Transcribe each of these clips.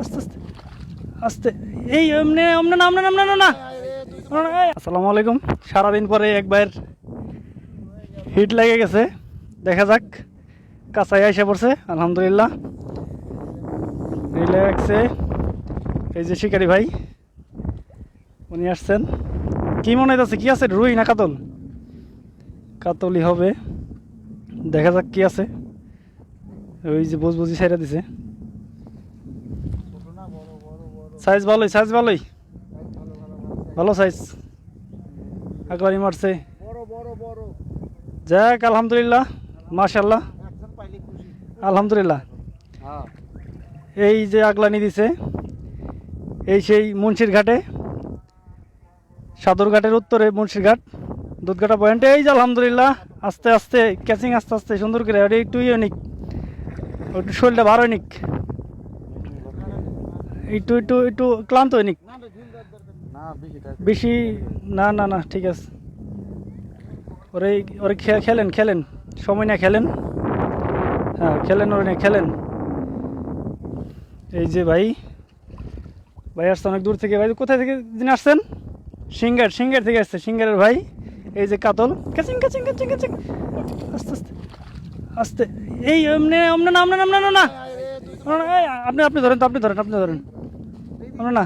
আস্তে আস্তে আস্তে। এই এমনি অমনে না না না না। আসসালামু আলাইকুম। সারাদিন পরে একবার হিট লেগে গেছে। দেখা যাক কাঁচাই এসে পড়ছে, আলহামদুলিল্লাহ। রিল্যাক্সে। এই যে শিকারি ভাই, উনি আসছেন। কি মনে হইতেছে, কি আছে, রুই না কাতল? কাতলই হবে। দেখা যাক কি আছে। ওই যে বুঝ বুঝি ছেড়ে দিছে। সাইজ ভালোই সাইজ ভালোই। ভালো সাইজ একবারই মারছে। যাক আলহামদুলিল্লাহ মাশাল্লাহ একজন আলহামদুলিল্লাহ। হ্যাঁ। এই যে আগলানি দিছে এই সেই মুন্সির ঘাটে। সাদরঘাটের উত্তরে মুন্সির ঘাট দুধঘাটা পয়েন্টে এই যে আলহামদুলিল্লাহ আস্তে আস্তে ক্যাচিং আস্তে আস্তে সুন্দর করে ওটা একটু ইউনিক একটু শরীরটা ভালো নিক একটু একটু একটু ক্লান্ত হয়নি? বেশি না না না ঠিক আছে। ওরে ওরে খেলেন খেলেন। সময় না খেলেন। হ্যাঁ খেলেন ওরে নিয়ে খেলেন। এই যে ভাই ভাই আসছে অনেক দূর থেকে। ভাই কোথায় থেকে দিন আসছেন? সিঙ্গার সিঙ্গার থেকে আসছে সিঙ্গারের ভাই। এই যে কাতল। কাচিং কাচিং কাচিং কাচিং। আস্তে আস্তে আস্তে। এই এমনি অমনে না অমনে না না। না না, না, আপনি আপনি ধরেন তো আপনি ধরেন আপনি ধরেন। অমনে না।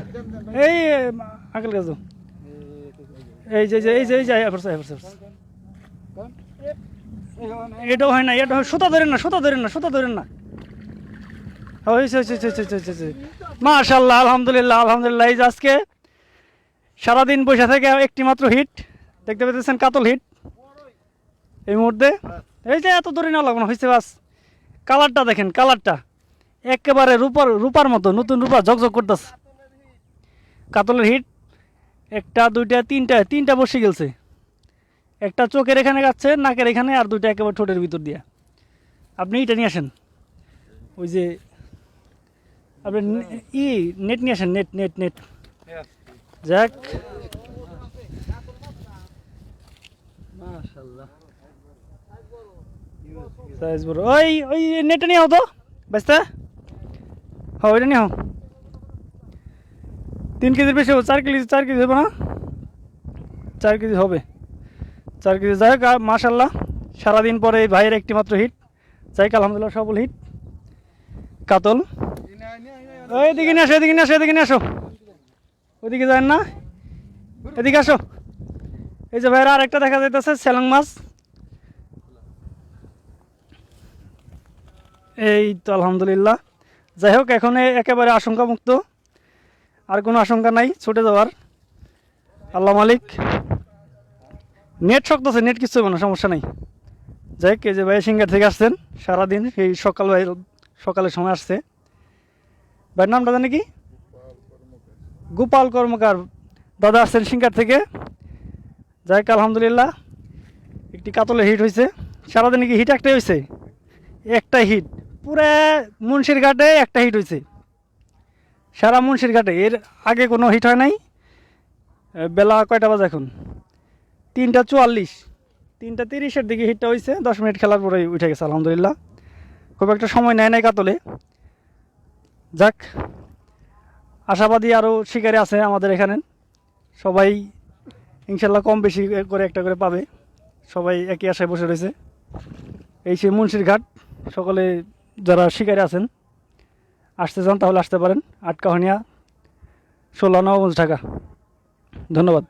এই আঙ্কেল কাজু এই যে এই যে এই যে এফারস এফারস এটাও হয় না এটা হয়, সুতা ধরেন না, সুতা ধরেন না, সুতা ধরেন না। হয়েছে মাশাল্লাহ আলহামদুলিল্লাহ আলহামদুলিল্লাহ, এই যে আজকে সারাদিন বসে থেকে একটি মাত্র হিট দেখতে পেতেছেন কাতল হিট এই মুহূর্তে, এই যে এত দূরে না লাগবে হয়েছে বাস। কালারটা দেখেন কালারটা একেবারে রূপার রূপার মতো, নতুন রূপা ঝকঝক করতেছে। কাতলের হিট, একটা, দুইটা, তিনটা তিনটা বসে গেছে একটা চোখের এখানে যাচ্ছে, নাকের এখানে, আর দুইটা একেবারে ঠোঁটের ভিতর দিয়া। আপনি এটা নিয়ে আসেন। ওই যে, আপনি ই, নেট নিয়ে আসেন, নেট নেট নেট। যাক। ওই ওই, নেটটা নিয়ে হতো ব্যস্ত। হ্যাঁ ওইটা নিয়ে হো তিন কেজির বেশি হবে চার কেজি চার কেজি হবে না চার কেজি হবে। চার কেজি। যাই হোক মাশাল্লাহ সারাদিন পরে এই ভাইয়ের একটি মাত্র হিট যাই হোক, আলহামদুলিল্লাহ সবল হিট কাতল। ওই এদিকে নিয়ে আসো এদিকে নিয়ে আসো এদিকে নিয়ে আসো। ওইদিকে যান না। এদিকে আসো। এই যে ভাইয়ের আর একটা দেখা যাইতেছে সেলং মাছ। এই তো আলহামদুলিল্লাহ। যাই হোক এখন একেবারে আশঙ্কা মুক্ত আর কোনো আশঙ্কা নাই, ছুটে যাওয়ার। আল্লাহ মালিক। নেট শক্ত আছে, নেট কিছু হবে না, সমস্যা নাই। যাই এই যে ভাই সিঙ্গার থেকে আসছেন, সারাদিন এই সকাল ভাই, সকালের সময় আসছে। ভাইয়ের নামটা জানে কি? গোপাল কর্মকার। দাদা আসছেন সিঙ্গার থেকে। যাই আলহামদুলিল্লাহ, একটি কাতলে হিট হয়েছে সারাদিনে কি হিট একটাই হয়েছে একটা হিট পুরা মুন্সির ঘাটে একটা হিট হয়েছে সারা মুন্সির ঘাটে। এর আগে কোনো হিট হয় নাই। বেলা কয়টা বাজে এখন? তিনটা চুয়াল্লিশ। তিনটা তিরিশের দিকে হিটটা হয়েছে দশ মিনিট খেলার পরে উঠে গেছে, আলহামদুলিল্লাহ। খুব একটা সময় নেয় নাই কাতলে। যাক, আশাবাদী আরও শিকারি আছে আমাদের এখানে। সবাই ইনশাল্লাহ কম বেশি করে একটা করে পাবে। সবাই একই আশায় বসে রয়েছে। এই সেই মুন্সির ঘাট। সকলে যারা শিকারে আছেন আসতে চান তাহলে আসতে পারেন। আটকাহনিয়া ষোলো নবগঞ্জ ঢাকা। ধন্যবাদ।